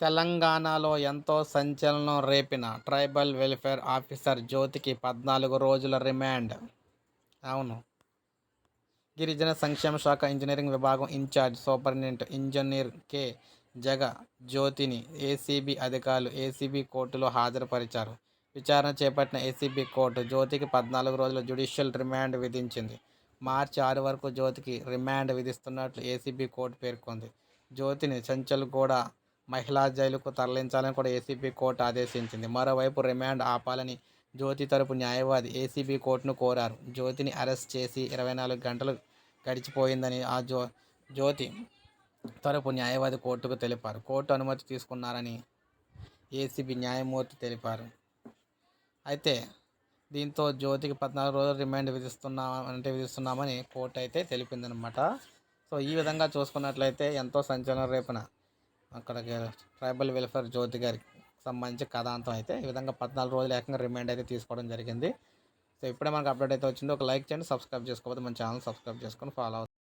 తెలంగాణలో ఎంతో సంచలనం రేపిన ట్రైబల్ వెల్ఫేర్ ఆఫీసర్ జ్యోతికి పద్నాలుగు రోజుల రిమాండ్. అవును. గిరిజన సంక్షేమ శాఖ ఇంజనీరింగ్ విభాగం ఇన్ఛార్జ్ సూపరింటెండెంట్ ఇంజనీర్ కె. జగ జ్యోతిని ఏసీబీ అధికారులు ఏసీబీ కోర్టులో హాజరుపరిచారు. విచారణ చేపట్టిన ఏసీబీ కోర్టు జ్యోతికి పద్నాలుగు రోజుల జ్యుడిషియల్ రిమాండ్ విధించింది. మార్చి ఆరు వరకు జ్యోతికి రిమాండ్ విధిస్తున్నట్లు ఏసీబీ కోర్టు పేర్కొంది. జ్యోతిని చంచల్గూడ మహిళా జైలుకు తరలించాలని కూడా ఏసీబీ కోర్టు ఆదేశించింది. మరోవైపు రిమాండ్ ఆపాలని జ్యోతి తరపు న్యాయవాది ఏసీబీ కోర్టును కోరారు. జ్యోతిని అరెస్ట్ చేసి ఇరవై నాలుగు గంటలు గడిచిపోయిందని ఆ జ్యో జ్యోతి తరపు న్యాయవాది కోర్టుకు తెలిపారు. కోర్టు అనుమతి తీసుకున్నారని ఏసీబీ న్యాయమూర్తి తెలిపారు. అయితే దీంతో జ్యోతికి పద్నాలుగు రోజులు రిమాండ్ విధిస్తున్నా అంటే విధిస్తున్నామని కోర్టు అయితే తెలిపిందనమాట సో ఈ విధంగా చూసుకున్నట్లయితే ఎంతో సంచలనం రేపున అక్కడికి ట్రైబల్ వెల్ఫేర్ జ్యోతి గారికి సంబంధించి కథాంతం అయితే ఈ విధంగా పద్నాలుగు రోజులు ఏకంగా రిమైండ్ అయితే తీసుకోవడం జరిగింది. సో ఇప్పుడే మనకు అప్డేట్ అయితే వచ్చింది. ఒక లైక్ చేయండి సబ్స్క్రైబ్ చేసుకోకపోతే మన ఛానల్ సబ్స్క్రైబ్ చేసుకొని ఫాలో అవుతుంది